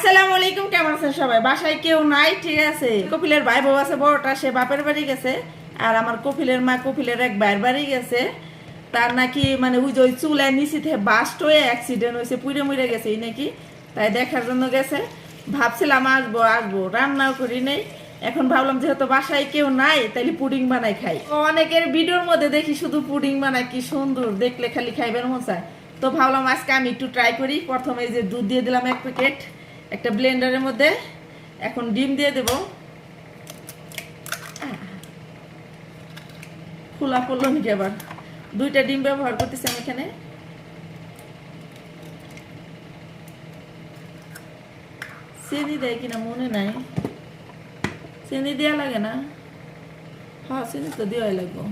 আসসালামু আলাইকুম, কেমন আছেন সবাই? বাসায় কেউ নাই, ঠিক আছে? কপিলের ভাই বউ আছে, বড়টা, সে বাপের বাড়ি গেছে। আর আমার কপিলের মা, কপিলের এক ভাইয়ের বাড়ি গেছে। তার নাকি মানে ওই যে ওই চুলায় নিচে বাস্ট হয়ে অ্যাক্সিডেন্ট হয়েছে, পুড়ে মুড়ে গেছে, এই নাকি? তাই দেখার জন্য গেছে। ভাবছিলাম আসব আসব, রান্নাও করি নেই। এখন ভাবলাম যেহেতু বাসায় কেউ নাই, তাইলে পুডিং বানাই খাই। অনেকের ভিডিওর মধ্যে দেখি শুধু পুডিং বানায়, কি সুন্দর, দেখলে খালি খাইবার মন তো ভাবলাম আজকে আমি একটু ট্রাই করি। প্রথমে যে দুধ দিয়ে দিলাম এক প্যাকেট একটা ব্লেন্ডারের মধ্যে এখন ডিম দিয়ে দেব। খোলা পড়ল নাকি আবার? দুইটা ডিম ব্যবহার করতেছি আমি এখানে। চিনি দেয় কিনা মনে নাই। চিনি দেওয়া লাগে না। হ্যাঁ চিনি তো দেওয়াই লাগবো।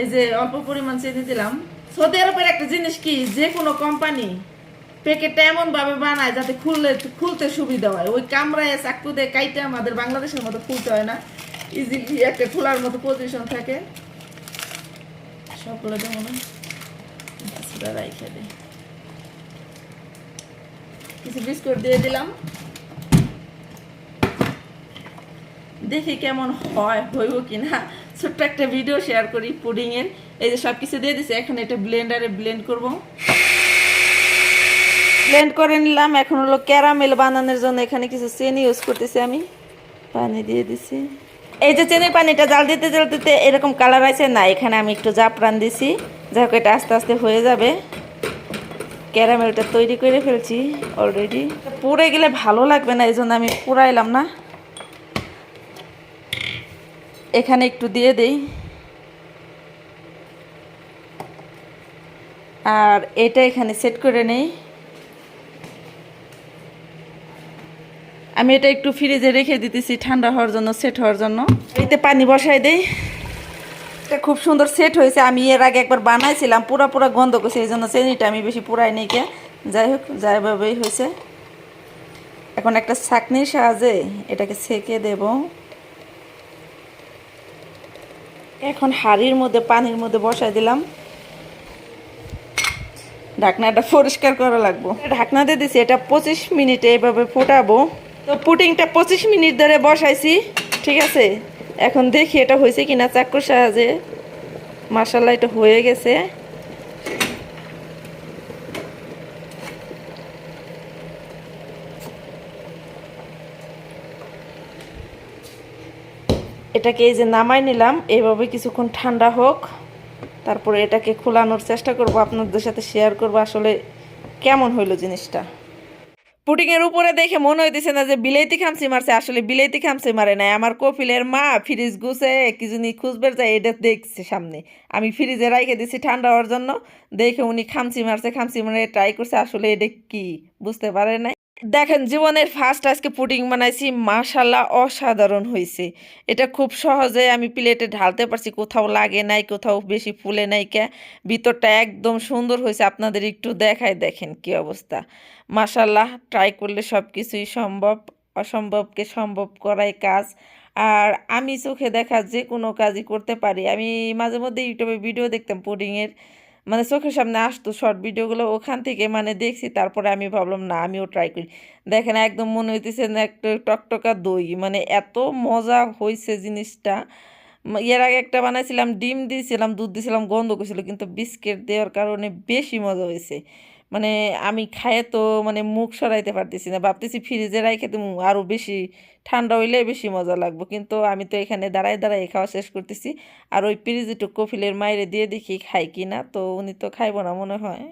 এই যে অল্প পরিমাণ চিনি দিলাম। সৌদি আরবের একটা জিনিস কি? যে কোনো কোম্পানি প্যাকেটটা এমন ভাবে বানায় যাতে খুললে খুলতে সুবিধা হয়। ওই কামড়ায় চাকু দিয়ে কাইটে আমাদের বাংলাদেশের মতো খুলতে হয় না। ইজিলি একটা খোলার মতো পজিশন থাকে। সবগুলো দেবো কিছু বিস্কুট দিয়ে দিলাম। দেখি কেমন হয়, হইব কিনা। ছোট্ট একটা ভিডিও শেয়ার করি পুডিং এর এই যে সব কিছু দিয়ে দিছে, এখন এটা ব্লেন্ডারে ব্লেন্ড করব। ব্লেন্ড করে নিলাম। এখন হলো ক্যারামেল বানানোর জন্য এখানে কিছু চিনি ইউজ করতেছি আমি। পানি দিয়ে দিছি। এই যে চিনির পানিটা জাল দিতে জাল দিতে এরকম কালার আছে না, এখানে আমি একটু জাফরান দিছি। যাই হোক, এটা আস্তে আস্তে হয়ে যাবে। ক্যারামেলটা তৈরি করে ফেলছি অলরেডি পুড়ে গেলে ভালো লাগবে না এই জন্য আমি পুরাইলাম না। এখানে একটু দিয়ে দেই। আর এটা এখানে সেট করে নেই। আমি এটা একটু ফ্রিজে রেখে দিতেছি, ঠান্ডা হওয়ার জন্য সেট হওয়ার জন্য। এতে পানি বসাই দেই। এটা খুব সুন্দর সেট হয়েছে। আমি এর আগে একবার বানাইছিলাম, পুরা পুরা গন্ধ করছে, এই জন্য চিনিটা আমি বেশি পুরাই নেই কে। যাই হোক, যাইভাবেই হয়েছে। এখন একটা ছাকনির সাহায্যে এটাকে সেকে দেব। এখন হাড়ির মধ্যে, পানির মধ্যে বসাই দিলাম। ঢাকনাটা পরিষ্কার করা লাগবো। ঢাকনা দিয়ে দিছি, এটা পঁচিশ মিনিটে এভাবে ফোটাবো। তো পুটিংটা পঁচিশ মিনিট ধরে বসাইছি, ঠিক আছে? এখন দেখি এটা হয়েছে কিনা চাকুর সাহায্যে। মাসাল্লা এটা হয়ে গেছে। এটাকে এই যে নামাই নিলাম এইভাবে কিছুক্ষণ ঠান্ডা হোক। তারপরে এটাকে খোলানোর চেষ্টা করব, আপনাদের সাথে শেয়ার করব আসলে কেমন হইল জিনিসটা। পুটিং এর উপরে দেখে মনে হইতেছে না যে বিলেতি খামসি মারছে, আসলে বিলেতি খামসি মারে নাই। আমার কপিলের মা ফ্রিজ গুছে, কি জানি খুঁজবে যায়, এটা দেখছে সামনে। আমি ফ্রিজে রাইখে দিছি ঠান্ডা হওয়ার জন্য, দেখে উনি খামসি মারছে খামসি মারে ট্রাই করছে, আসলে এটা কি? বুঝতে পারে নাই? দেখেন, জীবনের ফার্স্ট আজকে পুডিং বানাইছি মাশাল্লাহ অসাধারণ হয়েছে এটা খুব সহজে আমি প্লেটে ঢালতে পারছি, কোথাও লাগে নাই, কোথাও বেশি ফুলে নাই কে। ভিতরটা একদম সুন্দর হয়েছে আপনাদের একটু দেখায় দেখেন কি অবস্থা। মাশাল্লাহ ট্রাই করলে সব কিছুই সম্ভব, অসম্ভবকে সম্ভব করাই কাজ। আর আমি চোখে দেখা যে কোনো কাজই করতে পারি। আমি মাঝে মধ্যে ইউটিউবে ভিডিও দেখতাম পুডিংয়ের মানে চোখের সামনে আসতো শর্ট ভিডিওগুলো ওখান থেকে মানে দেখছি, তারপরে আমি ভাবলাম, না, আমিও ট্রাই করি। দেখেন একদম মনে হইতেছে না একটা টকটকা দই মানে এত মজা হয়েছে জিনিসটা। এর আগে একটা বানাইছিলাম, ডিম দিয়েছিলাম দুধ দিয়েছিলাম গন্ধ করছিল, কিন্তু বিস্কিট দেওয়ার কারণে বেশি মজা হয়েছে মানে আমি খায়ে তো মানে মুখ সরাইতে পারতেছি না। ভাবতেছি ফ্রিজে রাখে তো আরও বেশি ঠান্ডা হইলে বেশি মজা লাগবো। কিন্তু আমি তো এখানে দাঁড়ায় দাঁড়ায় খাওয়া শেষ করতেছি। আর ওই ফ্রিজে একটু কফিলের মাইরে দিয়ে দেখি খাই কি না তো উনি তো খাইব না মনে হয়।